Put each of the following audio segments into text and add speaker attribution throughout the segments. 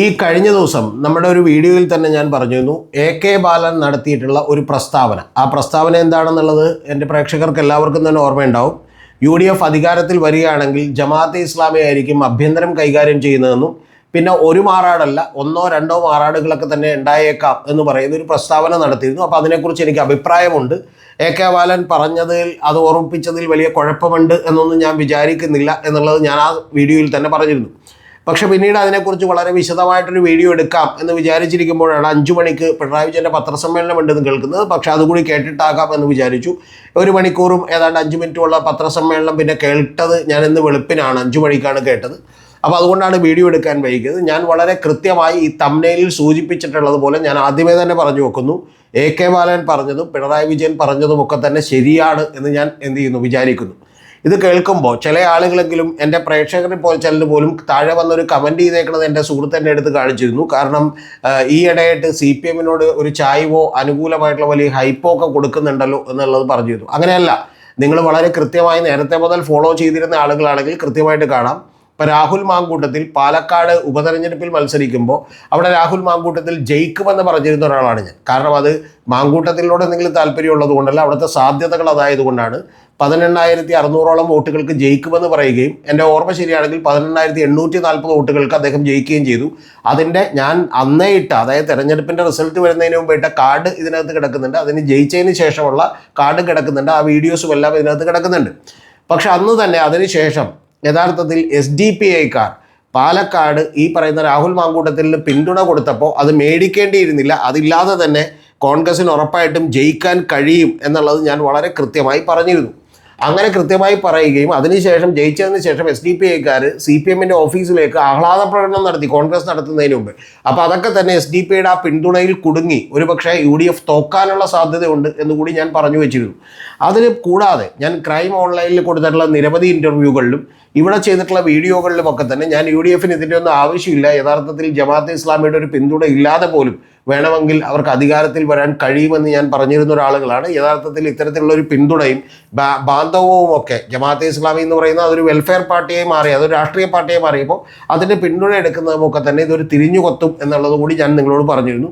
Speaker 1: ഈ കഴിഞ്ഞ ദിവസം നമ്മുടെ ഒരു വീഡിയോയിൽ തന്നെ ഞാൻ പറഞ്ഞിരുന്നു എ കെ ബാലൻ നടത്തിയിട്ടുള്ള ഒരു പ്രസ്താവന. ആ പ്രസ്താവന എന്താണെന്നുള്ളത് എന്റെ പ്രേക്ഷകർക്ക് എല്ലാവർക്കും തന്നെ ഓർമ്മയുണ്ടാവും. യു ഡി എഫ് അധികാരത്തിൽ വരികയാണെങ്കിൽ ജമാഅത്തെ ഇസ്ലാമി ആയിരിക്കും അഭ്യന്തരം കൈകാര്യം ചെയ്യുന്നതെന്നും പിന്നെ ഒരു മാറാടല്ല ഒന്നോ രണ്ടോ മാറാടുകളൊക്കെ തന്നെ ഉണ്ടായേക്കാം എന്ന് പറയുന്ന ഒരു പ്രസ്താവന നടത്തിയിരുന്നു. അപ്പോൾ അതിനെക്കുറിച്ച് എനിക്ക് അഭിപ്രായമുണ്ട്. എ കെ ബാലൻ പറഞ്ഞതിൽ അത് ഓർമ്മിപ്പിച്ചതിൽ വലിയ കുഴപ്പമുണ്ട് എന്നൊന്നും ഞാൻ വിചാരിക്കുന്നില്ല എന്നുള്ളത് ഞാൻ ആ വീഡിയോയിൽ തന്നെ പറഞ്ഞിരുന്നു. പക്ഷെ പിന്നീട് അതിനെക്കുറിച്ച് വളരെ വിശദമായിട്ടൊരു വീഡിയോ എടുക്കാം എന്ന് വിചാരിച്ചിരിക്കുമ്പോഴാണ് അഞ്ചു മണിക്ക് പിണറായി വിജയന്റെ പത്രസമ്മേളനം ഉണ്ടെന്ന് കേൾക്കുന്നത്. പക്ഷെ അതുകൂടി കേട്ടിട്ടാകാം എന്ന് വിചാരിച്ചു. ഒരു മണിക്കൂറും ഏതാണ്ട് അഞ്ച് മിനിറ്റുള്ള പത്രസമ്മേളനം പിന്നെ കേട്ടത് ഞാൻ ഇന്ന് വെളുപ്പിനാണ്. അഞ്ചു മണിക്കാണ് കേട്ടത്. അപ്പോൾ അതുകൊണ്ടാണ് വീഡിയോ എടുക്കാൻ വൈകിയത്. ഞാൻ വളരെ കൃത്യമായി ഈ തമ്നയിൽ സൂചിപ്പിച്ചിട്ടുള്ളത് പോലെ ഞാൻ ആദ്യമേ തന്നെ പറഞ്ഞു വെക്കുന്നു. എ കെ ബാലൻ പറഞ്ഞതും പിണറായി വിജയൻ പറഞ്ഞതും ഒക്കെ തന്നെ ശരിയാണ് എന്ന് ഞാൻ എന്ത് ചെയ്യുന്നു? വിചാരിക്കുന്നു. ഇത് കേൾക്കുമ്പോൾ ചില ആളുകളെങ്കിലും എന്റെ പ്രേക്ഷകരെ പോലെ ചിലർ പോലും താഴെ വന്നൊരു കമന്റ് ചെയ്തേക്കണത് എന്റെ സുഹൃത്ത് എന്റെ അടുത്ത് കാണിച്ചിരുന്നു. കാരണം ഈ ഇടയായിട്ട് സി പി എമ്മിനോട് ഒരു ചായ്വോ അനുകൂലമായിട്ടുള്ള വലിയ ഹൈപ്പോ ഒക്കെ കൊടുക്കുന്നുണ്ടല്ലോ എന്നുള്ളത് പറഞ്ഞിരുന്നു. അങ്ങനെയല്ല നിങ്ങൾ വളരെ കൃത്യമായി നേരത്തെ മുതൽ ഫോളോ ചെയ്തിരുന്ന ആളുകളാണെങ്കിൽ കൃത്യമായിട്ട് കാണാം. ഇപ്പം രാഹുൽ മാങ്കൂട്ടത്തിൽ പാലക്കാട് ഉപതെരഞ്ഞെടുപ്പിൽ മത്സരിക്കുമ്പോൾ അവിടെ രാഹുൽ മാങ്കൂട്ടത്തിൽ ജയിക്കുമെന്ന് പറഞ്ഞിരുന്ന ഒരാളാണ് ഞാൻ. കാരണം അത് മാങ്കൂട്ടത്തിലൂടെ എന്തെങ്കിലും താല്പര്യമുള്ളത് കൊണ്ടല്ല അവിടുത്തെ സാധ്യതകൾ അതായതുകൊണ്ടാണ് പതിനെണ്ണായിരത്തി അറുന്നൂറോളം വോട്ടുകൾക്ക് ജയിക്കുമെന്ന് പറയുകയും എന്റെ ഓർമ്മ ശരിയാണെങ്കിൽ പതിനെണ്ണായിരത്തി എണ്ണൂറ്റി നാൽപ്പത് വോട്ടുകൾക്ക് അദ്ദേഹം ജയിക്കുകയും ചെയ്തു. അതിന്റെ ഞാൻ അന്നേ ഇട്ട അതായത് തെരഞ്ഞെടുപ്പിന്റെ റിസൾട്ട് വരുന്നതിന് മുമ്പ് ഇട്ട കാർഡ് ഇതിനകത്ത് കിടക്കുന്നുണ്ട്. അതിന് ജയിച്ചതിന് ശേഷമുള്ള കാർഡ് കിടക്കുന്നുണ്ട്. ആ വീഡിയോസും എല്ലാം ഇതിനകത്ത് കിടക്കുന്നുണ്ട്. പക്ഷെ അന്ന് തന്നെ അതിനുശേഷം യഥാർത്ഥത്തിൽ എസ് ഡി പി ഐക്കാർ പാലക്കാട് ഈ പറയുന്ന രാഹുൽ മാങ്കൂട്ടത്തിന് പിന്തുണ കൊടുത്തപ്പോൾ അത് മേടിക്കേണ്ടിയിരുന്നില്ല. അതില്ലാതെ തന്നെ കോൺഗ്രസിന് ഉറപ്പായിട്ടും ജയിക്കാൻ കഴിയും എന്നുള്ളത് ഞാൻ വളരെ കൃത്യമായി പറഞ്ഞിരുന്നു. അങ്ങനെ കൃത്യമായി പറയുകയും അതിനുശേഷം ജയിച്ചതിന് ശേഷം എസ് ഡി പി ഐക്കാർ സി പി എമ്മിന്റെ ഓഫീസിലേക്ക് ആഹ്ലാദ പ്രകടനം നടത്തി കോൺഗ്രസ് നടത്തുന്നതിന് മുമ്പ്. അപ്പോൾ അതൊക്കെ തന്നെ എസ് ഡി പി ഐയുടെ ആ പിന്തുണയിൽ കുടുങ്ങി. ഒരു പക്ഷേ യു ഡി എഫ് തോക്കാനുള്ള സാധ്യതയുണ്ട് എന്നുകൂടി ഞാൻ പറഞ്ഞു വെച്ചിരുന്നു. അതിന് കൂടാതെ ഞാൻ ക്രൈം ഓൺലൈനിൽ കൊടുത്തിട്ടുള്ള നിരവധി ഇന്റർവ്യൂകളിലും ഇവിടെ ചെയ്തിട്ടുള്ള വീഡിയോകളിലും ഒക്കെ തന്നെ ഞാൻ യു ഡി എഫിന് ഇതിന്റെ ഒന്നും ആവശ്യമില്ല. യഥാർത്ഥത്തിൽ ജമാഅത്ത് ഇസ്ലാമിയുടെ ഒരു പിന്തുണ ഇല്ലാതെ പോലും വേണമെങ്കിൽ അവർക്ക് അധികാരത്തിൽ വരാൻ കഴിയുമെന്ന് ഞാൻ പറഞ്ഞിരുന്ന ഒരാളുകളാണ്. യഥാർത്ഥത്തിൽ ഇത്തരത്തിലുള്ള ഒരു പിന്തുണയും ബാന്ധവവും ഒക്കെ ജമാഅത്തെ ഇസ്ലാമി എന്ന് പറയുന്ന അതൊരു വെൽഫെയർ പാർട്ടിയായി മാറി അതൊരു രാഷ്ട്രീയ പാർട്ടിയായി മാറിയപ്പോൾ അതിന്റെ പിന്തുണ എടുക്കുന്നതുമൊക്കെ തന്നെ ഇതൊരു തിരിഞ്ഞു കൊത്തും എന്നുള്ളത് കൂടി ഞാൻ നിങ്ങളോട് പറഞ്ഞിരുന്നു.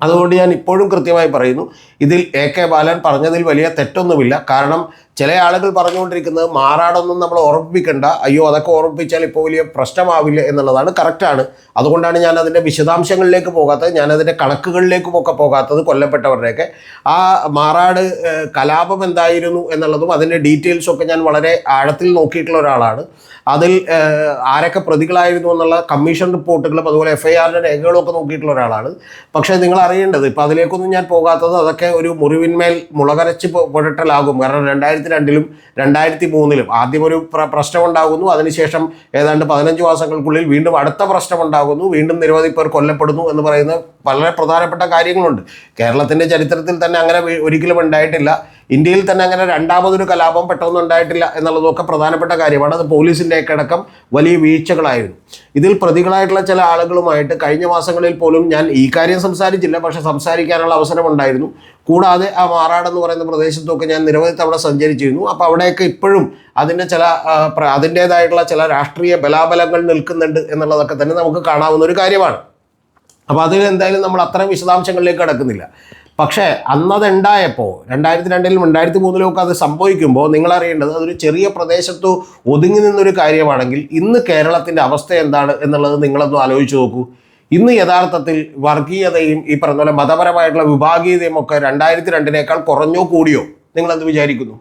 Speaker 1: അതുകൊണ്ട് ഞാൻ ഇപ്പോഴും കൃത്യമായി പറയുന്നു ഇതിൽ എ കെ ബാലൻ പറഞ്ഞതിൽ വലിയ തെറ്റൊന്നുമില്ല. കാരണം ചില ആളുകൾ പറഞ്ഞുകൊണ്ടിരിക്കുന്നത് മാറാടൊന്നും നമ്മൾ ഓർമ്മിപ്പിക്കണ്ട അയ്യോ അതൊക്കെ ഓർമ്മിപ്പിച്ചാൽ ഇപ്പോൾ വലിയ പ്രശ്നമാവില്ല എന്നുള്ളതാണ് കറക്റ്റാണ് അതുകൊണ്ടാണ് ഞാൻ അതിന്റെ വിശദാംശങ്ങളിലേക്ക് പോകാത്തത്. ഞാൻ അതിന്റെ കണക്കുകളിലേക്കും ഒക്കെ പോകാത്തത് കൊല്ലപ്പെട്ടവരുടെയൊക്കെ. ആ മാറാട് കലാപം എന്തായിരുന്നു എന്നുള്ളതും അതിന്റെ ഡീറ്റെയിൽസൊക്കെ ഞാൻ വളരെ ആഴത്തിൽ നോക്കിയിട്ടുള്ള ഒരാളാണ്. അതിൽ ആരൊക്കെ പ്രതികളായിരുന്നു എന്നുള്ള കമ്മീഷൻ റിപ്പോർട്ടുകളും അതുപോലെ എഫ് ഐ ആറിന്റെ രേഖകളും ഒക്കെ നോക്കിയിട്ടുള്ള ഒരാളാണ്. പക്ഷേ നിങ്ങൾ അറിയേണ്ടത് ഇപ്പോൾ അതിലേക്കൊന്നും ഞാൻ പോകാത്തത് അതൊക്കെ ഒരു മുറിവിന്മേൽ മുളകരച്ച് പുഴട്ടലാകും. കാരണം രണ്ടായിരത്തി രണ്ടിലും രണ്ടായിരത്തി മൂന്നിലും ആദ്യം ഒരു പ്ര പ്രശ്നം ഉണ്ടാകുന്നു അതിനുശേഷം ഏതാണ്ട് പതിനഞ്ച് മാസങ്ങൾക്കുള്ളിൽ വീണ്ടും അടുത്ത പ്രശ്നം ഉണ്ടാകുന്നു വീണ്ടും നിരവധി പേർ കൊല്ലപ്പെടുന്നു എന്ന് പറയുന്ന വളരെ പ്രധാനപ്പെട്ട കാര്യങ്ങളുണ്ട്. കേരളത്തിന്റെ ചരിത്രത്തിൽ തന്നെ അങ്ങനെ ഒരിക്കലും ഉണ്ടായിട്ടില്ല. ഇന്ത്യയിൽ തന്നെ അങ്ങനെ രണ്ടാമതൊരു കലാപം പെട്ടെന്ന് ഉണ്ടായിട്ടില്ല എന്നുള്ളതൊക്കെ പ്രധാനപ്പെട്ട കാര്യമാണ്. അത് പോലീസിന്റെയൊക്കെ അടക്കം വലിയ വീഴ്ചകളായിരുന്നു. ഇതിൽ പ്രതികളായിട്ടുള്ള ചില ആളുകളുമായിട്ട് കഴിഞ്ഞ മാസങ്ങളിൽ പോലും ഞാൻ ഈ കാര്യം സംസാരിച്ചില്ല. പക്ഷേ സംസാരിക്കാനുള്ള അവസരമുണ്ടായിരുന്നു. കൂടാതെ ആ മാറാടെന്ന് പറയുന്ന പ്രദേശത്തൊക്കെ ഞാൻ നിരവധി തവണ സഞ്ചരിച്ചിരുന്നു. അപ്പോൾ അവിടെയൊക്കെ ഇപ്പോഴും അതിന്റെ ചില അതിന്റേതായിട്ടുള്ള ചില രാഷ്ട്രീയ ബലാബലങ്ങൾ നിൽക്കുന്നുണ്ട് എന്നുള്ളതൊക്കെ തന്നെ നമുക്ക് കാണാവുന്ന ഒരു കാര്യമാണ്. അപ്പോൾ അതിൽ എന്തായാലും നമ്മൾ അത്രയും വിശദാംശങ്ങളിലേക്ക് കടക്കുന്നില്ല. പക്ഷേ അന്നതുണ്ടായപ്പോൾ രണ്ടായിരത്തി രണ്ടിലും രണ്ടായിരത്തി മൂന്നിലും ഒക്കെ അത് സംഭവിക്കുമ്പോൾ നിങ്ങൾ അറിയേണ്ടത് അതൊരു ചെറിയ പ്രദേശത്ത് ഒതുങ്ങി നിന്നൊരു കാര്യമാണെങ്കിൽ ഇന്ന് കേരളത്തിന്റെ അവസ്ഥ എന്താണ് എന്നുള്ളത് നിങ്ങളൊന്ന് ആലോചിച്ച് നോക്കൂ. ഇന്ന് യഥാർത്ഥത്തിൽ വർഗീയതയും ഈ പറഞ്ഞ പോലെ മതപരമായിട്ടുള്ള വിഭാഗീയതയും ഒക്കെ രണ്ടായിരത്തി രണ്ടിനേക്കാൾ കുറഞ്ഞോ കൂടിയോ നിങ്ങളെന്ത് വിചാരിക്കുന്നു?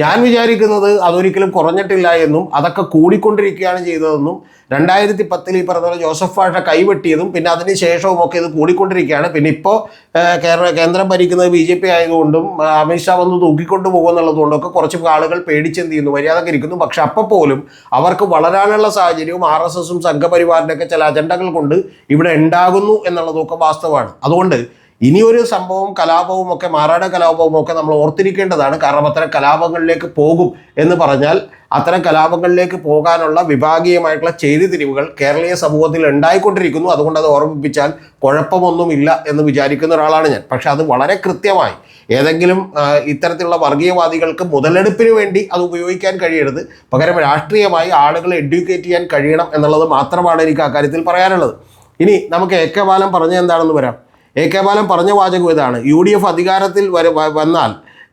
Speaker 1: ഞാൻ വിചാരിക്കുന്നത് അതൊരിക്കലും കുറഞ്ഞിട്ടില്ല എന്നും അതൊക്കെ കൂടിക്കൊണ്ടിരിക്കുകയാണ് ചെയ്തതെന്നും രണ്ടായിരത്തി പത്തിൽ ഈ പറഞ്ഞ പോലെ ജോസഫ് ഭാഷ കൈവെട്ടിയതും പിന്നെ അതിന് ശേഷവും ഒക്കെ ഇത് കൂടിക്കൊണ്ടിരിക്കുകയാണ്. പിന്നെ ഇപ്പോൾ കേരള കേന്ദ്രം ഭരിക്കുന്നത് ബി ജെ പി ആയതുകൊണ്ടും അമിത്ഷാ വന്ന് തൂക്കിക്കൊണ്ടു പോകുമെന്നുള്ളതുകൊണ്ടും ഒക്കെ കുറച്ച് ആളുകൾ പേടിച്ചെന്ത് ചെയ്യുന്നു മര്യാദയ്ക്ക് ഇരിക്കുന്നു. പക്ഷെ അപ്പോൾ പോലും അവർക്ക് വളരാനുള്ള സാഹചര്യവും ആർ എസ് എസും സംഘപരിവാറിന്റെ ഒക്കെ ചില അജണ്ടകൾ കൊണ്ട് ഇവിടെ ഉണ്ടാകുന്നു എന്നുള്ളതൊക്കെ വാസ്തവമാണ്. അതുകൊണ്ട് ഇനിയൊരു സംഭവവും കലാപവും ഒക്കെ മാറാട കലാപവും ഒക്കെ നമ്മൾ ഓർത്തിരിക്കേണ്ടതാണ്. കാരണം അത്തരം കലാപങ്ങളിലേക്ക് പോകും എന്ന് പറഞ്ഞാൽ അത്തരം കലാപങ്ങളിലേക്ക് പോകാനുള്ള വിഭാഗീയമായിട്ടുള്ള ചെയ്തിരിവുകൾ കേരളീയ സമൂഹത്തിൽ ഉണ്ടായിക്കൊണ്ടിരിക്കുന്നു. അതുകൊണ്ട് അത് ഓർമ്മിപ്പിച്ചാൽ കുഴപ്പമൊന്നുമില്ല എന്ന് വിചാരിക്കുന്ന ഒരാളാണ് ഞാൻ. പക്ഷെ അത് വളരെ കൃത്യമായി ഏതെങ്കിലും ഇത്തരത്തിലുള്ള വർഗീയവാദികൾക്ക് മുതലെടുപ്പിന് വേണ്ടി അത് ഉപയോഗിക്കാൻ കഴിയരുത്. പകരം രാഷ്ട്രീയമായി ആളുകളെ എഡ്യൂക്കേറ്റ് ചെയ്യാൻ കഴിയണം എന്നുള്ളത് മാത്രമാണ് എനിക്ക് അക്കാര്യത്തിൽ പറയാനുള്ളത്. ഇനി നമുക്ക് എ കെ പറഞ്ഞ എന്താണെന്ന് വരാം. എ കെ ബാലൻ പറഞ്ഞ വാചകം ഇതാണ്. യു ഡി എഫ് അധികാരത്തിൽ വര വന്നാൽ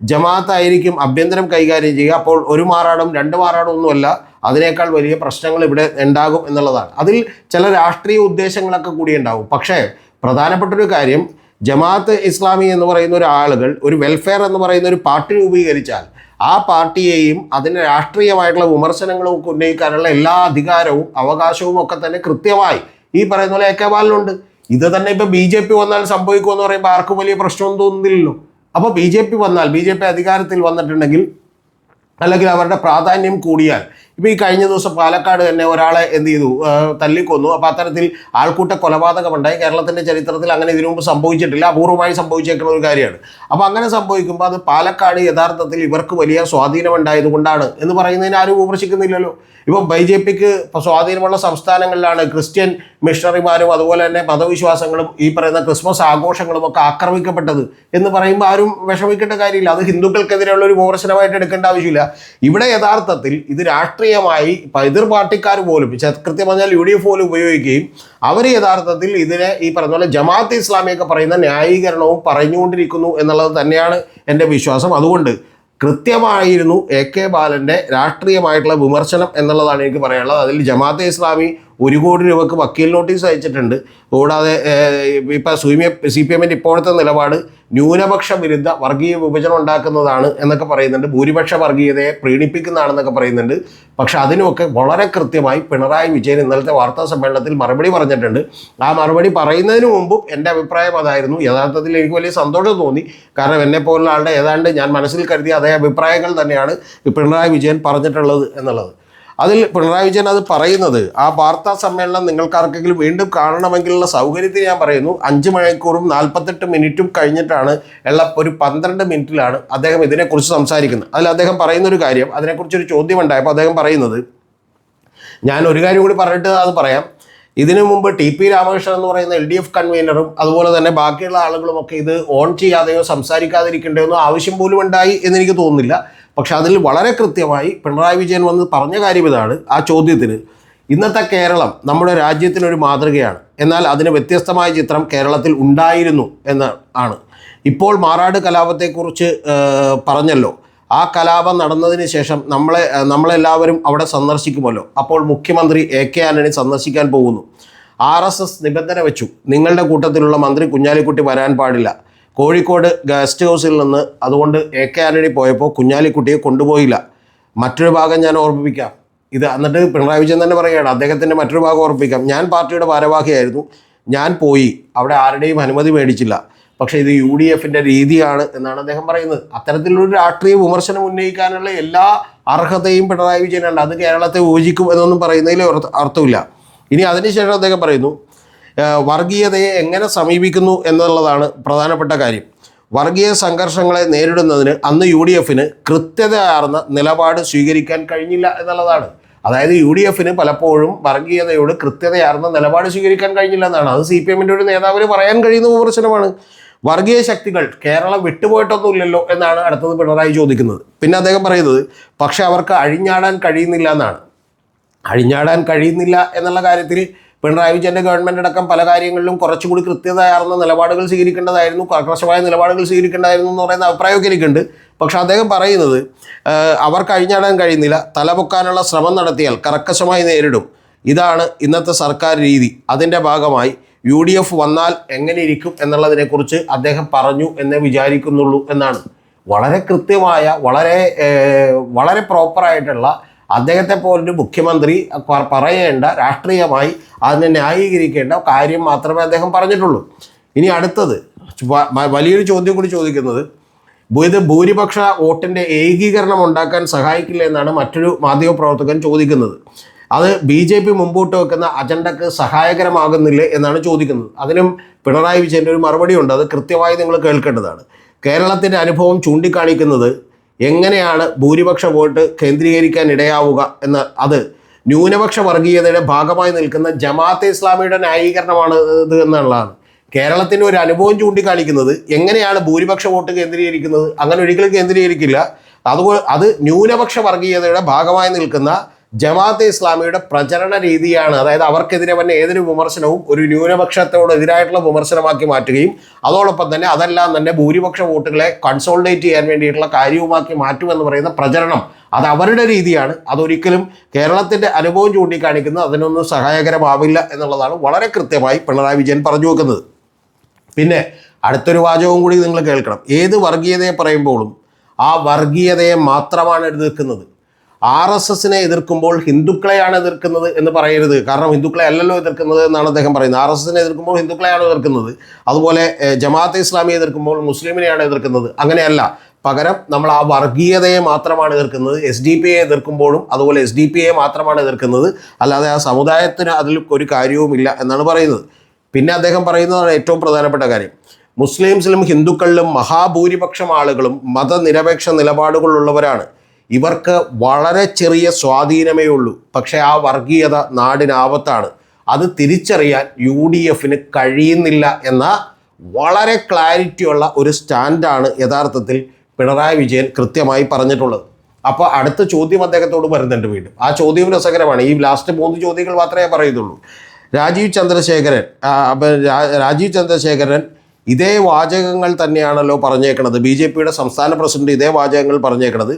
Speaker 1: ജമാഅത്തായിരിക്കും ആഭ്യന്തരം കൈകാര്യം ചെയ്യുക. അപ്പോൾ ഒരു മാറാടും രണ്ട് മാറാടും ഒന്നുമല്ല. അതിനേക്കാൾ വലിയ പ്രശ്നങ്ങൾ ഇവിടെ ഉണ്ടാകും എന്നുള്ളതാണ്. അതിൽ ചില രാഷ്ട്രീയ ഉദ്ദേശങ്ങളൊക്കെ കൂടി ഉണ്ടാവും. പക്ഷേ പ്രധാനപ്പെട്ട ഒരു കാര്യം ജമാഅത്ത് ഇസ്ലാമി എന്ന് പറയുന്ന ഒരു ആളുകൾ ഒരു വെൽഫെയർ എന്ന് പറയുന്ന ഒരു പാർട്ടി രൂപീകരിച്ചാൽ ആ പാർട്ടിയെയും അതിന് രാഷ്ട്രീയമായിട്ടുള്ള വിമർശനങ്ങളും ഒക്കെ ഉന്നയിക്കാനുള്ള എല്ലാ അധികാരവും അവകാശവും ഒക്കെ തന്നെ കൃത്യമായി ഈ പറയുന്ന പോലെ എ കെ ഇത് തന്നെ ഇപ്പൊ ബി ജെ പി വന്നാൽ സംഭവിക്കുമെന്ന് പറയുമ്പോൾ ആർക്കും വലിയ പ്രശ്നമൊന്നും തോന്നുന്നില്ലല്ലോ. അപ്പോൾ ബി ജെ പി വന്നാൽ ബി ജെ പി അധികാരത്തിൽ വന്നിട്ടുണ്ടെങ്കിൽ അല്ലെങ്കിൽ അവരുടെ പ്രാധാന്യം കൂടിയാൽ ഇപ്പോൾ ഈ കഴിഞ്ഞ ദിവസം പാലക്കാട് തന്നെ ഒരാളെ എന്ത് ചെയ്തു? തല്ലിക്കൊന്നു. അപ്പോൾ അത്തരത്തിൽ ആൾക്കൂട്ട കൊലപാതകമുണ്ടായി. കേരളത്തിന്റെ ചരിത്രത്തിൽ അങ്ങനെ ഇതിനു മുമ്പ് സംഭവിച്ചിട്ടില്ല. അപൂർവമായി സംഭവിച്ചേക്കുന്ന ഒരു കാര്യമാണ്. അപ്പോൾ അങ്ങനെ സംഭവിക്കുമ്പോൾ അത് പാലക്കാട് യഥാർത്ഥത്തിൽ ഇവർക്ക് വലിയ സ്വാധീനം ഉണ്ടായതുകൊണ്ടാണ് എന്ന് പറയുന്നതിന് ആരും വിമർശിക്കുന്നില്ലല്ലോ. ഇപ്പം ബി ജെ പിക്ക് സ്വാധീനമുള്ള സംസ്ഥാനങ്ങളിലാണ് ക്രിസ്ത്യൻ മിഷണറിമാരും അതുപോലെ തന്നെ മതവിശ്വാസങ്ങളും ഈ പറയുന്ന ക്രിസ്മസ് ആഘോഷങ്ങളും ഒക്കെ ആക്രമിക്കപ്പെട്ടത് എന്ന് പറയുമ്പോൾ ആരും വിഷമിക്കേണ്ട കാര്യമില്ല. അത് ഹിന്ദുക്കൾക്കെതിരെയുള്ള ഒരു വിമർശനമായിട്ട് എടുക്കേണ്ട ആവശ്യമില്ല. ഇവിടെ യഥാർത്ഥത്തിൽ ഇത് രാഷ്ട്രീയമായി എതിർ പാർട്ടിക്കാർ പോലും കൃത്യം പറഞ്ഞാൽ യു ഡി എഫ് പോലും ഉപയോഗിക്കുകയും അവർ യഥാർത്ഥത്തിൽ ഇതിനെ ഈ പറഞ്ഞ പോലെ ജമാഅത്ത് ഇസ്ലാമിയൊക്കെ പറയുന്ന ന്യായീകരണവും പറഞ്ഞുകൊണ്ടിരിക്കുന്നു എന്നുള്ളത് തന്നെയാണ് എന്റെ വിശ്വാസം. അതുകൊണ്ട് കൃത്യമായിരുന്നു എ കെ ബാലന്റെ രാഷ്ട്രീയമായിട്ടുള്ള വിമർശനം എന്നുള്ളതാണ് എനിക്ക് പറയാനുള്ളത്. അതിൽ ജമാഅത്തെ ഇസ്ലാമി ഒരു കോടി രൂപക്ക് വക്കീൽ നോട്ടീസ് അയച്ചിട്ടുണ്ട്. കൂടാതെ ഇപ്പം C P M C P എമ്മിന്റെ ഇപ്പോഴത്തെ നിലപാട് ന്യൂനപക്ഷ വിരുദ്ധ വർഗീയ വിഭജനം ഉണ്ടാക്കുന്നതാണ് എന്നൊക്കെ പറയുന്നുണ്ട്. ഭൂരിപക്ഷ വർഗീയതയെ പ്രീണിപ്പിക്കുന്നതാണെന്നൊക്കെ പറയുന്നുണ്ട്. പക്ഷെ അതിനുമൊക്കെ വളരെ കൃത്യമായി പിണറായി വിജയൻ ഇന്നലത്തെ വാർത്താ സമ്മേളനത്തിൽ മറുപടി പറഞ്ഞിട്ടുണ്ട്. ആ മറുപടി പറയുന്നതിന് മുമ്പും എന്റെ അഭിപ്രായം അതായിരുന്നു. യഥാർത്ഥത്തിൽ എനിക്ക് വലിയ സന്തോഷം തോന്നി. കാരണം എന്നെ പോലുള്ള ആളുടെ ഏതാണ്ട് ഞാൻ മനസ്സിൽ കരുതിയ അതേ അഭിപ്രായങ്ങൾ തന്നെയാണ് പിണറായി വിജയൻ പറഞ്ഞിട്ടുള്ളത് എന്നുള്ളത്. അതിൽ പിണറായി വിജയൻ അത് പറയുന്നത് ആ വാർത്താ സമ്മേളനം നിങ്ങൾക്കാർക്കെങ്കിലും വീണ്ടും കാണണമെങ്കിലുള്ള സൗകര്യത്തിന് ഞാൻ പറയുന്നു അഞ്ച് മണിക്കൂറും നാൽപ്പത്തെട്ട് മിനിറ്റും കഴിഞ്ഞിട്ടാണ് ഉള്ള ഒരു പന്ത്രണ്ട് മിനിറ്റിലാണ് അദ്ദേഹം ഇതിനെക്കുറിച്ച് സംസാരിക്കുന്നത്. അതിൽ അദ്ദേഹം പറയുന്ന ഒരു കാര്യം അതിനെക്കുറിച്ചൊരു ചോദ്യം ഉണ്ടായപ്പോൾ അദ്ദേഹം പറയുന്നത് ഞാൻ ഒരു കാര്യം കൂടി പറഞ്ഞിട്ട് അത് പറയാം. ഇതിനു മുമ്പ് ടി പി രാമകൃഷ്ണൻ എന്ന് പറയുന്ന എൽ ഡി എഫ് കൺവീനറും അതുപോലെ തന്നെ ബാക്കിയുള്ള ആളുകളുമൊക്കെ ഇത് ഓൺ ചെയ്യാതെയോ സംസാരിക്കാതിരിക്കേണ്ടതെന്നോ ആവശ്യം പോലും ഉണ്ടായി എന്നെനിക്ക് തോന്നുന്നില്ല. പക്ഷെ അതിൽ വളരെ കൃത്യമായി പിണറായി വിജയൻ വന്ന് പറഞ്ഞ കാര്യം ഇതാണ് ആ ചോദ്യത്തിന്. ഇന്നത്തെ കേരളം നമ്മുടെ രാജ്യത്തിനൊരു മാതൃകയാണ്. എന്നാൽ അതിന് വ്യത്യസ്തമായ ചിത്രം കേരളത്തിൽ ഉണ്ടായിരുന്നു എന്ന് ആണ്. ഇപ്പോൾ മാറാട് കലാപത്തെക്കുറിച്ച് പറഞ്ഞല്ലോ. ആ കലാപം നടന്നതിന് ശേഷം നമ്മളെ നമ്മളെല്ലാവരും അവിടെ സന്ദർശിക്കുമല്ലോ. അപ്പോൾ മുഖ്യമന്ത്രി എ കെ ആന്റണി സന്ദർശിക്കാൻ പോകുന്നു. ആർ എസ് എസ് നിബന്ധന വെച്ചു. നിങ്ങളുടെ കൂട്ടത്തിലുള്ള മന്ത്രി കുഞ്ഞാലിക്കുട്ടി വരാൻ പാടില്ല. കോഴിക്കോട് ഗസ്റ്റ് ഹൗസിൽ നിന്ന് അതുകൊണ്ട് എ കെ ആന്റണി പോയപ്പോൾ കുഞ്ഞാലിക്കുട്ടിയെ കൊണ്ടുപോയില്ല. മറ്റൊരു ഭാഗം ഞാൻ ഓർമ്മിപ്പിക്കാം. ഇത് എന്നിട്ട് പിണറായി വിജയൻ തന്നെ പറയുകയാണ് അദ്ദേഹത്തിന്റെ മറ്റൊരു ഭാഗം ഓർമ്മിപ്പിക്കാം. ഞാൻ പാർട്ടിയുടെ ഭാരവാഹിയായിരുന്നു. ഞാൻ പോയി. അവിടെ ആരുടെയും അനുമതി മേടിച്ചില്ല. പക്ഷേ ഇത് യു ഡി എഫിന്റെ രീതിയാണ് എന്നാണ് അദ്ദേഹം പറയുന്നത്. അത്തരത്തിലൊരു രാഷ്ട്രീയ വിമർശനം ഉന്നയിക്കാനുള്ള എല്ലാ അർഹതയും പിണറായി വിജയനുണ്ട് അത് കേരളത്തെ യോജിക്കും എന്നൊന്നും പറയുന്നതിൽ അർത്ഥമില്ല. ഇനി അതിനുശേഷം അദ്ദേഹം പറയുന്നു വർഗീയതയെ എങ്ങനെ സമീപിക്കുന്നു എന്നുള്ളതാണ് പ്രധാനപ്പെട്ട കാര്യം. വർഗീയ സംഘർഷങ്ങളെ നേരിടുന്നതിന് അന്ന് യു ഡി എഫിന് കൃത്യതയാർന്ന നിലപാട് സ്വീകരിക്കാൻ കഴിഞ്ഞില്ല എന്നുള്ളതാണ്. അതായത് യു ഡി എഫിന് പലപ്പോഴും വർഗീയതയോട് കൃത്യതയാർന്ന നിലപാട് സ്വീകരിക്കാൻ കഴിഞ്ഞില്ല എന്നാണ്. അത് സി പി എമ്മിന്റെ ഒരു നേതാവിന് പറയാൻ കഴിയുന്ന വിമർശനമാണ്. വർഗീയ ശക്തികൾ കേരളം വിട്ടുപോയിട്ടൊന്നുമില്ലല്ലോ എന്നാണ് അടുത്തത് പിണറായി ചോദിക്കുന്നത്. പിന്നെ അദ്ദേഹം പറയുന്നത് പക്ഷേ അവർക്ക് അഴിഞ്ഞാടാൻ കഴിയുന്നില്ല എന്നാണ്. അഴിഞ്ഞാടാൻ കഴിയുന്നില്ല എന്നുള്ള കാര്യത്തിൽ പിണറായി വിജയന്റെ ഗവൺമെന്റ് അടക്കം പല കാര്യങ്ങളിലും കുറച്ചുകൂടി കൃത്യതയാർന്ന നിലപാടുകൾ സ്വീകരിക്കേണ്ടതായിരുന്നു കർക്കശമായ നിലപാടുകൾ സ്വീകരിക്കേണ്ടതായിരുന്നു എന്ന് പറയുന്ന അഭിപ്രായമൊക്കെ എനിക്കുണ്ട്. പക്ഷെ അദ്ദേഹം പറയുന്നത് അവർ കഴിഞ്ഞാടാൻ കഴിയുന്നില്ല തലപൊക്കാനുള്ള ശ്രമം നടത്തിയാൽ കർക്കശമായി നേരിടും. ഇതാണ് ഇന്നത്തെ സർക്കാർ രീതി. അതിന്റെ ഭാഗമായി യു ഡി എഫ് വന്നാൽ എങ്ങനെ ഇരിക്കും എന്നുള്ളതിനെക്കുറിച്ച് അദ്ദേഹം പറഞ്ഞു എന്നേ വിചാരിക്കുന്നുള്ളൂ എന്നാണ്. വളരെ കൃത്യമായ വളരെ വളരെ പ്രോപ്പറായിട്ടുള്ള അദ്ദേഹത്തെ പോലൊരു മുഖ്യമന്ത്രി പറയേണ്ട രാഷ്ട്രീയമായി അതിനെ ന്യായീകരിക്കേണ്ട കാര്യം മാത്രമേ അദ്ദേഹം പറഞ്ഞിട്ടുള്ളൂ. ഇനി അടുത്തത് വലിയൊരു ചോദ്യം കൂടി ചോദിക്കുന്നത് ഇത് ഭൂരിപക്ഷ വോട്ടിന്റെ ഏകീകരണം ഉണ്ടാക്കാൻ സഹായിക്കില്ല എന്നാണ് മറ്റൊരു മാധ്യമപ്രവർത്തകൻ ചോദിക്കുന്നത്. അത് ബി ജെ പി മുമ്പോട്ട് വെക്കുന്ന അജണ്ടക്ക് സഹായകരമാകുന്നില്ലേ എന്നാണ് ചോദിക്കുന്നത്. അതിനും പിണറായി വിജയന്റെ ഒരു മറുപടി ഉണ്ട് അത് കൃത്യമായി നിങ്ങൾ കേൾക്കേണ്ടതാണ്. കേരളത്തിന്റെ അനുഭവം ചൂണ്ടിക്കാണിക്കുന്നത് എങ്ങനെയാണ് ഭൂരിപക്ഷ വോട്ട് കേന്ദ്രീകരിക്കാൻ ഇടയാവുക എന്ന് അത് ന്യൂനപക്ഷ വർഗീയതയുടെ ഭാഗമായി നിൽക്കുന്ന ജമാഅത്തെ ഇസ്ലാമിയുടെ ന്യായീകരണമാണ് ഇത് എന്നുള്ളതാണ്. കേരളത്തിന്റെ ഒരു അനുഭവം ചൂണ്ടിക്കാണിക്കുന്നത് എങ്ങനെയാണ് ഭൂരിപക്ഷ വോട്ട് കേന്ദ്രീകരിക്കുന്നത്? അങ്ങനെ ഒരിക്കലും കേന്ദ്രീകരിക്കില്ല. അതുപോലെ അത് ന്യൂനപക്ഷ വർഗീയതയുടെ ഭാഗമായി നിൽക്കുന്ന ജമാഅത്തെ ഇസ്ലാമിയുടെ പ്രചരണ രീതിയാണ്. അതായത് അവർക്കെതിരെ തന്നെ ഏതൊരു വിമർശനവും ഒരു ന്യൂനപക്ഷത്തോട് എതിരായിട്ടുള്ള വിമർശനമാക്കി മാറ്റുകയും അതോടൊപ്പം തന്നെ അതെല്ലാം തന്നെ ഭൂരിപക്ഷ വോട്ടുകളെ കൺസോൾഡേറ്റ് ചെയ്യാൻ വേണ്ടിയിട്ടുള്ള കാര്യവുമാക്കി മാറ്റുമെന്ന് പറയുന്ന പ്രചരണം അത് അവരുടെ രീതിയാണ്. അതൊരിക്കലും കേരളത്തിന്റെ അനുഭവം ചൂണ്ടിക്കാണിക്കുന്നത് അതിനൊന്നും സഹായകരമാവില്ല എന്നുള്ളതാണ് വളരെ കൃത്യമായി പിണറായി വിജയൻ പറഞ്ഞു വെക്കുന്നത്. പിന്നെ അടുത്തൊരു വാചകവും കൂടി നിങ്ങൾ കേൾക്കണം. ഏത് വർഗീയതയെ പറയുമ്പോഴും ആ വർഗീയതയെ മാത്രമാണ് എതിർക്കുന്നത് ആർ എസ് എസിനെ എതിർക്കുമ്പോൾ ഹിന്ദുക്കളെയാണ് എതിർക്കുന്നത് എന്ന് പറയരുത്. കാരണം ഹിന്ദുക്കളെ അല്ലല്ലോ എതിർക്കുന്നത് എന്നാണ് അദ്ദേഹം പറയുന്നത്. ആർ എസ് എസിനെ എതിർക്കുമ്പോൾ ഹിന്ദുക്കളെയാണ് എതിർക്കുന്നത്. അതുപോലെ ജമാഅത്തെ ഇസ്ലാമിയെ എതിർക്കുമ്പോൾ മുസ്ലിമിനെയാണ് എതിർക്കുന്നത്. അങ്ങനെയല്ല. പകരം നമ്മൾ ആ വർഗീയതയെ മാത്രമാണ് എതിർക്കുന്നത്. എസ് ഡി പി എ എതിർക്കുമ്പോഴും അതുപോലെ എസ് ഡി പി എ മാത്രമാണ് എതിർക്കുന്നത്. അല്ലാതെ ആ സമുദായത്തിന് അതിൽ ഒരു കാര്യവുമില്ല എന്നാണ് പറയുന്നത്. പിന്നെ അദ്ദേഹം പറയുന്നതാണ് ഏറ്റവും പ്രധാനപ്പെട്ട കാര്യം. മുസ്ലിംസിലും ഹിന്ദുക്കളിലും മഹാഭൂരിപക്ഷം ആളുകളും മതനിരപേക്ഷ നിലപാടുകളുള്ളവരാണ്. ഇവർക്ക് വളരെ ചെറിയ സ്വാധീനമേ ഉള്ളൂ. പക്ഷേ ആ വർഗീയത നാടിനാപത്താണ്. അത് തിരിച്ചറിയാൻ യു ഡി എഫിന് കഴിയുന്നില്ല എന്ന വളരെ ക്ലാരിറ്റിയുള്ള ഒരു സ്റ്റാൻഡാണ് യഥാർത്ഥത്തിൽ പിണറായി വിജയൻ കൃത്യമായി പറഞ്ഞിട്ടുള്ളത്. അപ്പോൾ അടുത്ത ചോദ്യം അദ്ദേഹത്തോട് വരുന്നുണ്ട് വീണ്ടും. ആ ചോദ്യം രസകരമാണ്. ഈ ലാസ്റ്റ് മൂന്ന് ചോദ്യങ്ങൾ മാത്രമേ പറയുന്നുള്ളൂ. രാജീവ് ചന്ദ്രശേഖരൻ രാജീവ് ചന്ദ്രശേഖരൻ ഇതേ വാചകങ്ങൾ തന്നെയാണല്ലോ പറഞ്ഞേക്കണത്. ബി ജെ പിയുടെ സംസ്ഥാന പ്രസിഡന്റ് ഇതേ വാചകങ്ങൾ പറഞ്ഞേക്കണത്.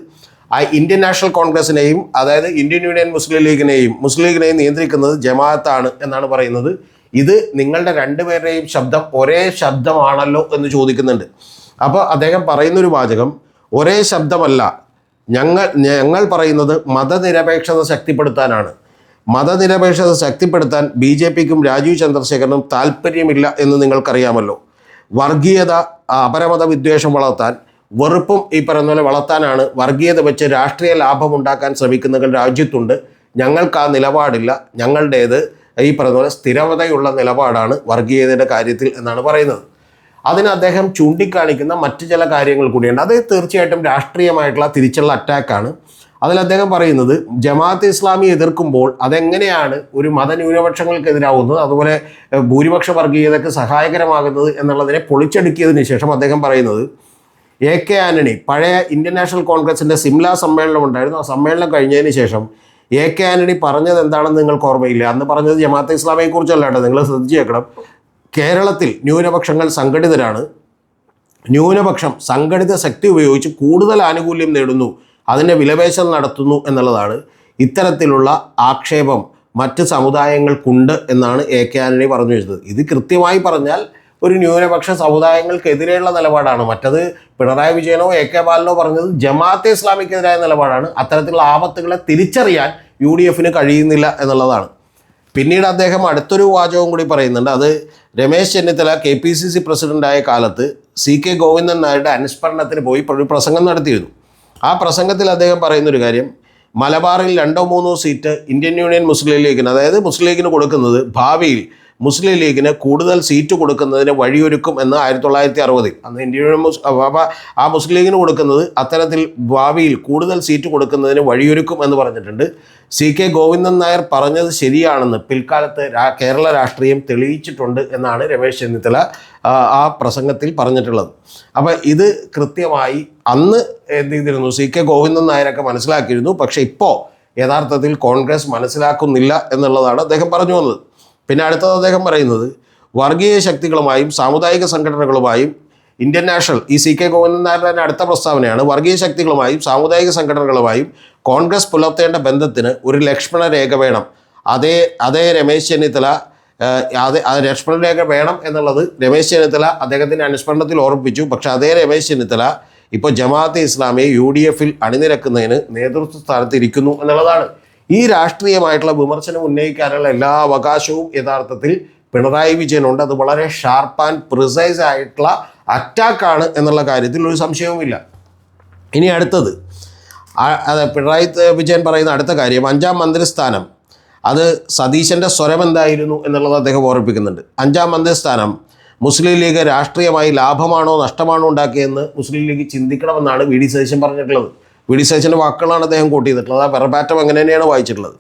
Speaker 1: ആ ഇന്ത്യൻ നാഷണൽ കോൺഗ്രസിനെയും അതായത് ഇന്ത്യൻ യൂണിയൻ മുസ്ലിം ലീഗിനെയും മുസ്ലിം ലീഗിനെയും നിയന്ത്രിക്കുന്നത് ജമാഅത്താണ് എന്നാണ് പറയുന്നത്. ഇത് നിങ്ങളുടെ രണ്ടുപേരുടെയും ശബ്ദം ഒരേ ശബ്ദമാണല്ലോ എന്ന് ചോദിക്കുന്നുണ്ട്. അപ്പോൾ അദ്ദേഹം പറയുന്നൊരു വാചകം ഒരേ ശബ്ദമല്ല ഞങ്ങൾ ഞങ്ങൾ പറയുന്നത് മതനിരപേക്ഷത ശക്തിപ്പെടുത്താനാണ്. മതനിരപേക്ഷത ശക്തിപ്പെടുത്താൻ ബി ജെ പിക്കും രാജീവ് ചന്ദ്രശേഖരനും താല്പര്യമില്ല എന്ന് നിങ്ങൾക്കറിയാമല്ലോ. വർഗീയത അപരമത വിദ്വേഷം വളർത്താൻ വെറുപ്പും ഈ പറയുന്ന പോലെ വളർത്താനാണ് വർഗീയത വെച്ച് രാഷ്ട്രീയ ലാഭമുണ്ടാക്കാൻ ശ്രമിക്കുന്നവർ രാജ്യത്തുണ്ട്. ഞങ്ങൾക്ക് ആ നിലപാടില്ല. ഞങ്ങളുടേത് ഈ പറയുന്ന പോലെ സ്ഥിരതയുള്ള നിലപാടാണ് വർഗീയതയുടെ കാര്യത്തിൽ എന്നാണ് പറയുന്നത്. അതിന് അദ്ദേഹം ചൂണ്ടിക്കാണിക്കുന്ന മറ്റു ചില കാര്യങ്ങൾ കൂടിയുണ്ട്. അത് തീർച്ചയായിട്ടും രാഷ്ട്രീയമായിട്ടുള്ള തിരിച്ചുള്ള അറ്റാക്കാണ്. അതിൽ അദ്ദേഹം പറയുന്നത് ജമാഅത്ത് ഇസ്ലാമി എതിർക്കുമ്പോൾ അതെങ്ങനെയാണ് ഒരു മതന്യൂനപക്ഷങ്ങൾക്കെതിരാവുന്നത്? അതുപോലെ ഭൂരിപക്ഷ വർഗീയതയ്ക്ക് സഹായകരമാകുന്നത് എന്നുള്ളതിനെ പൊളിച്ചടുക്കിയതിന് ശേഷം അദ്ദേഹം പറയുന്നത് എ കെ ആന്റണി പഴയ ഇന്ത്യൻ നാഷണൽ കോൺഗ്രസിന്റെ സിംല സമ്മേളനം ഉണ്ടായിരുന്നു. ആ സമ്മേളനം കഴിഞ്ഞതിന് ശേഷം എ കെ ആന്റണി പറഞ്ഞത് എന്താണെന്ന് നിങ്ങൾക്ക് ഓർമ്മയില്ല? അന്ന് പറഞ്ഞത് ജമാഅത്തെ ഇസ്ലാമിയെ കുറിച്ചല്ല കേട്ടോ നിങ്ങൾ ശ്രദ്ധിച്ചു കേൾക്കണം. കേരളത്തിൽ ന്യൂനപക്ഷങ്ങൾ സംഘടിതരാണ്. ന്യൂനപക്ഷം സംഘടിത ശക്തി ഉപയോഗിച്ച് കൂടുതൽ ആനുകൂല്യം നേടുന്നു അതിന്റെ വിലപേശം നടത്തുന്നു എന്നുള്ളതാണ് ഇത്തരത്തിലുള്ള ആക്ഷേപം മറ്റ് സമുദായങ്ങൾക്കുണ്ട് എന്നാണ് എ കെ ആന്റണി പറഞ്ഞു വെച്ചത്. ഇത് കൃത്യമായി പറഞ്ഞാൽ ഒരു ന്യൂനപക്ഷ സമുദായങ്ങൾക്കെതിരെയുള്ള നിലപാടാണ്. മറ്റത് പിണറായി വിജയനോ എ കെ ബാലനോ പറഞ്ഞത് ജമാഅത്തെ ഇസ്ലാമിക്കെതിരായ നിലപാടാണ്. അത്തരത്തിലുള്ള ആപത്തുകളെ തിരിച്ചറിയാൻ യു ഡി എഫിന് കഴിയുന്നില്ല എന്നുള്ളതാണ്. പിന്നീട് അദ്ദേഹം അടുത്തൊരു വാചകവും കൂടി പറയുന്നുണ്ട്. അത് Ramesh Chennithala K P C C പ്രസിഡന്റായ കാലത്ത് സി കെ ഗോവിന്ദൻ നായരുടെ അനുസ്മരണത്തിന് പോയി ഒരു പ്രസംഗം നടത്തിയിരുന്നു. ആ പ്രസംഗത്തിൽ അദ്ദേഹം പറയുന്നൊരു കാര്യം മലബാറിൽ രണ്ടോ മൂന്നോ സീറ്റ് ഇന്ത്യൻ യൂണിയൻ മുസ്ലിം ലീഗിന് അതായത് മുസ്ലിം ലീഗിന് കൊടുക്കുന്നത് ഭാവിയിൽ മുസ്ലിം ലീഗിന് കൂടുതൽ സീറ്റ് കൊടുക്കുന്നതിന് വഴിയൊരുക്കും എന്ന് ആയിരത്തി തൊള്ളായിരത്തി അറുപതിൽ അന്ന് ഇന്ത്യൻ മുസ് അപ്പോൾ ആ മുസ്ലിം ലീഗിന് കൊടുക്കുന്നത് അത്തരത്തിൽ ഭാവിയിൽ കൂടുതൽ സീറ്റ് കൊടുക്കുന്നതിന് വഴിയൊരുക്കും എന്ന് പറഞ്ഞിട്ടുണ്ട്. സി കെ ഗോവിന്ദൻ നായർ പറഞ്ഞത് ശരിയാണെന്ന് പിൽക്കാലത്ത് കേരള രാഷ്ട്രീയം തെളിയിച്ചിട്ടുണ്ട് എന്നാണ് രമേശ് ചെന്നിത്തല ആ പ്രസംഗത്തിൽ പറഞ്ഞിട്ടുള്ളത്. അപ്പോൾ ഇത് കൃത്യമായി അന്ന് എന്ത് ചെയ്തിരുന്നു? സി കെ ഗോവിന്ദൻ നായരൊക്കെ മനസ്സിലാക്കിയിരുന്നു. പക്ഷേ ഇപ്പോൾ യഥാർത്ഥത്തിൽ കോൺഗ്രസ് മനസ്സിലാക്കുന്നില്ല എന്നുള്ളതാണ് അദ്ദേഹം പറഞ്ഞു വന്നത്. പിന്നെ അടുത്തത് അദ്ദേഹം പറയുന്നത് വർഗീയ ശക്തികളുമായും സാമുദായിക സംഘടനകളുമായും ഇന്ത്യൻ നാഷണൽ ഈ സി കെ ഗോവിന്ദൻ നായരുടെ അടുത്ത പ്രസ്താവനയാണ് വർഗീയ ശക്തികളുമായും സാമുദായിക സംഘടനകളുമായും കോൺഗ്രസ് പുലർത്തേണ്ട ബന്ധത്തിന് ഒരു ലക്ഷ്മണ രേഖ വേണം. അതേ അതേ രമേശ് ചെന്നിത്തല അതെ അതേ ലക്ഷ്മണ രേഖ വേണം എന്നുള്ളത് രമേശ് ചെന്നിത്തല അദ്ദേഹത്തിന്റെ അനുസ്മരണത്തിൽ ഓർമ്മിപ്പിച്ചു. പക്ഷേ അതേ രമേശ് ചെന്നിത്തല ഇപ്പോൾ ജമാഅത്തെ ഇസ്ലാമിയെ യു ഡി എഫിൽ അണിനിരക്കുന്നതിന് നേതൃത്വ സ്ഥാനത്ത് ഇരിക്കുന്നു എന്നുള്ളതാണ്. ഈ രാഷ്ട്രീയമായിട്ടുള്ള വിമർശനം ഉന്നയിക്കാനുള്ള എല്ലാ അവകാശവും യഥാർത്ഥത്തിൽ പിണറായി വിജയനുണ്ട് അത് വളരെ ഷാർപ്പ് ആൻഡ് പ്രിസൈസ് ആയിട്ടുള്ള അറ്റാക്കാണ് എന്നുള്ള കാര്യത്തിൽ ഒരു സംശയവുമില്ല. ഇനി അടുത്തത്. അതെ പിണറായി വിജയൻ പറയുന്ന അടുത്ത കാര്യം അഞ്ചാം മന്ത്രിസ്ഥാനം അത് സതീശന്റെ സ്വരം എന്തായിരുന്നു എന്നുള്ളത് അദ്ദേഹം ഓർമ്മിപ്പിക്കുന്നുണ്ട്. അഞ്ചാം മന്ത്രിസ്ഥാനം മുസ്ലിം ലീഗ് രാഷ്ട്രീയമായി ലാഭമാണോ നഷ്ടമാണോ ഉണ്ടാക്കിയെന്ന് മുസ്ലിം ലീഗ് ചിന്തിക്കണമെന്നാണ് വി ഡി സതീശൻ പറഞ്ഞിട്ടുള്ളത്. വി ഡി സേച്ചന്റെ വാക്കുകളാണ് അദ്ദേഹം കോട്ട് ചെയ്തിട്ടുള്ളത്. ആ പെറപാറ്റം അങ്ങനെ തന്നെയാണ് വായിച്ചിട്ടുള്ളത്.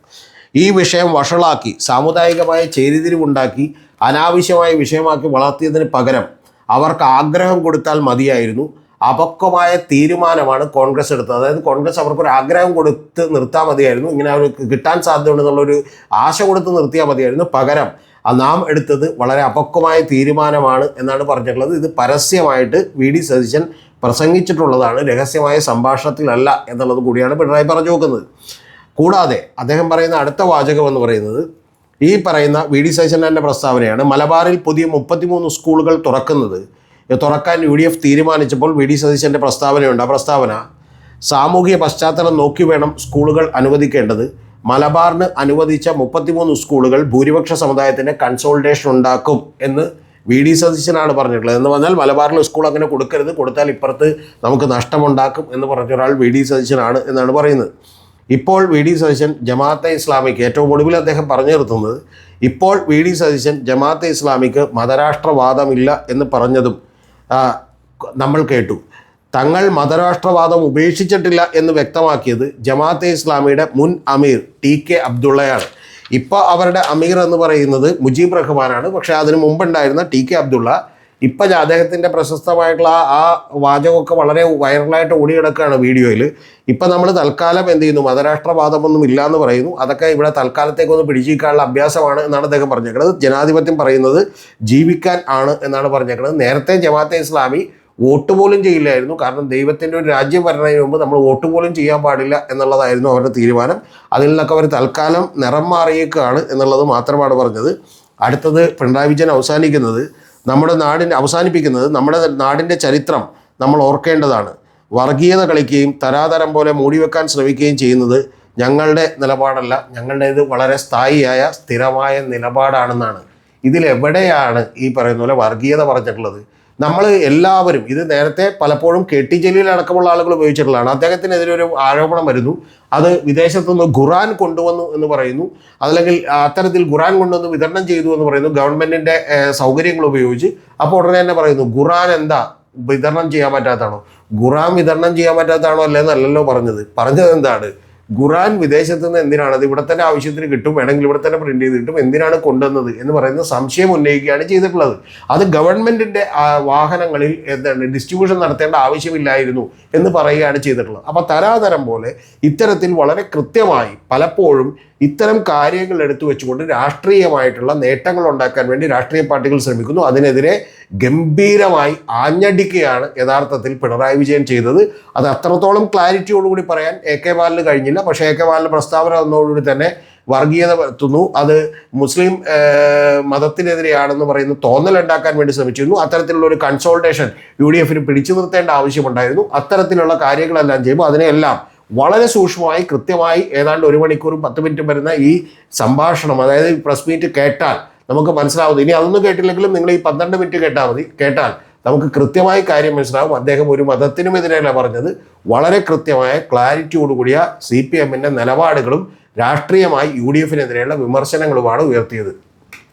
Speaker 1: ഈ വിഷയം വഷളാക്കി സാമുദായികമായ ചേരിതിരിവുണ്ടാക്കി അനാവശ്യമായ വിഷയമാക്കി വളർത്തിയതിന് പകരം അവർക്ക് ആഗ്രഹം കൊടുത്താൽ മതിയായിരുന്നു. അപക്വമായ തീരുമാനമാണ് കോൺഗ്രസ് എടുത്തത്. അതായത് കോൺഗ്രസ് അവർക്കൊരു ആഗ്രഹം കൊടുത്ത് നിർത്താൻ മതിയായിരുന്നു. ഇങ്ങനെ അവർക്ക് കിട്ടാൻ സാധ്യതയുണ്ടെന്നുള്ളൊരു ആശ കൊടുത്ത് നിർത്തിയാൽ മതിയായിരുന്നു. പകരം നാം എടുത്തത് വളരെ അപക്വമായ തീരുമാനമാണ് എന്നാണ് പറഞ്ഞിട്ടുള്ളത്. ഇത് പരസ്യമായിട്ട് വി ഡി സതീശൻ പ്രസംഗിച്ചിട്ടുള്ളതാണ് രഹസ്യമായ സംഭാഷണത്തിലല്ല എന്നുള്ളത് കൂടിയാണ് പിണറായി പറഞ്ഞു നോക്കുന്നത് കൂടാതെ അദ്ദേഹം പറയുന്ന അടുത്ത വാചകം എന്ന് പറയുന്നത് ഈ പറയുന്ന വി ഡി സതീശന്റെ പ്രസ്താവനയാണ് മലബാറിൽ പുതിയ മുപ്പത്തിമൂന്ന് സ്കൂളുകൾ തുറക്കുന്നത്. തുറക്കാൻ യു ഡി എഫ് തീരുമാനിച്ചപ്പോൾ വി ഡി സതീശന്റെ പ്രസ്താവനയുണ്ട്. ആ പ്രസ്താവന സാമൂഹിക പശ്ചാത്തലം നോക്കി വേണം സ്കൂളുകൾ അനുവദിക്കേണ്ടത്. മലബാറിന് അനുവദിച്ച മുപ്പത്തിമൂന്ന് സ്കൂളുകൾ ഭൂരിപക്ഷ സമുദായത്തിന് കൺസോൾട്ടേഷൻ ഉണ്ടാക്കും എന്ന് വി ഡി സതീശനാണ് പറഞ്ഞിട്ടുള്ളത്. എന്ന് പറഞ്ഞാൽ മലബാറിൽ സ്കൂൾ അങ്ങനെ കൊടുക്കരുത്. കൊടുത്താൽ ഇപ്പുറത്ത് നമുക്ക് നഷ്ടമുണ്ടാക്കും എന്ന് പറഞ്ഞ ഒരാൾ വി ഡി സതീശനാണ് എന്നാണ് പറയുന്നത്. ഇപ്പോൾ വി ഡി സതീശൻ ജമാഅത്തെ ഇസ്ലാമിക്ക് ഏറ്റവും ഒടുവിൽ അദ്ദേഹം പറഞ്ഞു നിർത്തുന്നത് ഇപ്പോൾ വി ഡി സതീശൻ ജമാഅത്തെ ഇസ്ലാമിക്ക് മതരാഷ്ട്രവാദമില്ല എന്ന് പറഞ്ഞതും നമ്മൾ കേട്ടു. തങ്ങൾ മതരാഷ്ട്രവാദം ഉപേക്ഷിച്ചിട്ടില്ല എന്ന് വ്യക്തമാക്കിയത് ജമാഅത്തെ ഇസ്ലാമിയുടെ മുൻ അമീർ ടി കെ അബ്ദുള്ളയാണ്. ഇപ്പോൾ അവരുടെ അമീർ എന്ന് പറയുന്നത് മുജീബ് റഹ്മാനാണ്. പക്ഷേ അതിന് മുമ്പുണ്ടായിരുന്ന ടി കെ അബ്ദുള്ള ഇപ്പം അദ്ദേഹത്തിന്റെ പ്രശസ്തമായിട്ടുള്ള ആ വാചകമൊക്കെ വളരെ വൈറലായിട്ട് ഓടി കിടക്കുകയാണ് വീഡിയോയിൽ ഇപ്പം നമ്മൾ തൽക്കാലം എന്ത് ചെയ്യുന്നു? മതരാഷ്ട്രവാദമൊന്നും ഇല്ല എന്ന് പറയുന്നു. അതൊക്കെ ഇവിടെ തൽക്കാലത്തേക്കൊന്ന് പിടിച്ചിരിക്കാനുള്ള അഭ്യാസമാണ് എന്നാണ് അദ്ദേഹം പറഞ്ഞേക്കുന്നത് ജനാധിപത്യം പറയുന്നത് ജീവിക്കാൻ ആണ് എന്നാണ് പറഞ്ഞേക്കുന്നത് നേരത്തെ ജമാഅത്തെ ഇസ്ലാമി വോട്ട് പോലും ചെയ്യില്ലായിരുന്നു. കാരണം ദൈവത്തിന്റെ ഒരു രാജ്യം വരുന്നതിന് മുമ്പ് നമ്മൾ വോട്ട് പോലും ചെയ്യാൻ പാടില്ല എന്നുള്ളതായിരുന്നു അവരുടെ തീരുമാനം. അതിൽ നിന്നൊക്കെ അവർ തൽക്കാലം നിറം മാറിയേക്കാണ് എന്നുള്ളത് മാത്രമാണ് പറഞ്ഞത്. അടുത്തത് പിണറായി വിജയൻ അവസാനിക്കുന്നത് നമ്മുടെ നാടിന്റെ അവസാനിപ്പിക്കുന്നത് നമ്മുടെ നാടിന്റെ ചരിത്രം നമ്മൾ ഓർക്കേണ്ടതാണ്. വർഗീയത കളിക്കുകയും തരാതരം പോലെ മൂടിവെക്കാൻ ശ്രമിക്കുകയും ചെയ്യുന്നത് ഞങ്ങളുടെ നിലപാടല്ല. ഞങ്ങളുടേത് വളരെ സ്ഥായിയായ സ്ഥിരമായ നിലപാടാണെന്നാണ്. ഇതിലെവിടെയാണ് ഈ പറയുന്ന പോലെ വർഗീയത പറഞ്ഞിട്ടുള്ളത്? നമ്മൾ എല്ലാവരും ഇത് നേരത്തെ പലപ്പോഴും കെ ടി ജലീൽ അടക്കമുള്ള ആളുകൾ ഉപയോഗിച്ചിട്ടുള്ളതാണ്. അദ്ദേഹത്തിനെതിരെ ഒരു ആരോപണം വരുന്നു. അത് വിദേശത്തുനിന്ന് ഖുറാൻ കൊണ്ടുവന്നു എന്ന് പറയുന്നു. അതല്ലെങ്കിൽ അത്തരത്തിൽ ഖുറാൻ കൊണ്ടുവന്ന് വിതരണം ചെയ്തു എന്ന് പറയുന്നു. ഗവൺമെന്റിന്റെ സൗകര്യങ്ങൾ ഉപയോഗിച്ച്. അപ്പോൾ ഉടനെ തന്നെ പറയുന്നു ഖുറാൻ എന്താ? വിതരണം ചെയ്യാൻ പറ്റാത്തതാണോ? ഖുറാൻ വിതരണം ചെയ്യാൻ പറ്റാത്തതാണോ അല്ലെന്നല്ലല്ലോ പറഞ്ഞത്. പറഞ്ഞത് എന്താണ് ഖുറാൻ വിദേശത്ത് നിന്ന് എന്തിനാണ്? അത് ഇവിടെ തന്നെ ആവശ്യത്തിന് കിട്ടും വേണമെങ്കിൽ ഇവിടെ തന്നെ പ്രിന്റ് ചെയ്ത് കിട്ടും എന്തിനാണ് കൊണ്ടുവന്നത് എന്ന് പറയുന്ന സംശയം ഉന്നയിക്കുകയാണ് ചെയ്തിട്ടുള്ളത്. അത് ഗവൺമെന്റിന്റെ വാഹനങ്ങളിൽ എന്താണ് ഡിസ്ട്രിബ്യൂഷൻ നടത്തേണ്ട ആവശ്യമില്ലായിരുന്നു എന്ന് പറയുകയാണ് ചെയ്തിട്ടുള്ളത്. അപ്പോൾ തരാതരം പോലെ ഇത്തരത്തിൽ വളരെ കൃത്യമായി പലപ്പോഴും ഇത്തരം കാര്യങ്ങൾ എടുത്തു വെച്ചുകൊണ്ട് രാഷ്ട്രീയമായിട്ടുള്ള നേട്ടങ്ങൾ ഉണ്ടാക്കാൻ വേണ്ടി രാഷ്ട്രീയ പാർട്ടികൾ ശ്രമിക്കുന്നു. അതിനെതിരെ ഗംഭീരമായി ആഞ്ഞടിക്കുകയാണ് യഥാർത്ഥത്തിൽ പിണറായി വിജയൻ ചെയ്തത്. അത് അത്രത്തോളം ക്ലാരിറ്റിയോടുകൂടി പറയാൻ എ കെ ബാലിന് കഴിഞ്ഞില്ല. പക്ഷേ എ കെ ബാലിന് പ്രസ്താവന വന്നതോടുകൂടി തന്നെ വർഗീയത വരുത്തുന്നു. അത് മുസ്ലിം മതത്തിനെതിരെയാണെന്ന് പറയുന്ന തോന്നലുണ്ടാക്കാൻ വേണ്ടി ശ്രമിച്ചിരുന്നു. അത്തരത്തിലുള്ള ഒരു കൺസോൾട്ടേഷൻ യു ഡി എഫിന് പിടിച്ചു നിർത്തേണ്ട ആവശ്യമുണ്ടായിരുന്നു. അത്തരത്തിലുള്ള കാര്യങ്ങളെല്ലാം ചെയ്യുമ്പോൾ അതിനെയെല്ലാം വളരെ സൂക്ഷ്മമായി കൃത്യമായി ഏതാണ്ട് ഒരു മണിക്കൂറും പത്ത് മിനിറ്റും വരുന്ന ഈ സംഭാഷണം അതായത് പ്രസ് മീറ്റ് കേട്ടാൽ നമുക്ക് മനസ്സിലാവുന്നു. ഇനി അതൊന്നും കേട്ടില്ലെങ്കിലും നിങ്ങൾ ഈ പന്ത്രണ്ട് മിനിറ്റ് കേട്ടാൽ മതി. കേട്ടാൽ നമുക്ക് കൃത്യമായ കാര്യം മനസ്സിലാവും. അദ്ദേഹം ഒരു മതത്തിനും എതിരെയല്ല പറഞ്ഞത്. വളരെ കൃത്യമായ ക്ലാരിറ്റിയോടുകൂടിയ സി പി എമ്മിന്റെ നിലപാടുകളും രാഷ്ട്രീയമായി യു ഡി എഫിനെതിരെയുള്ള വിമർശനങ്ങളുമാണ് ഉയർത്തിയത്.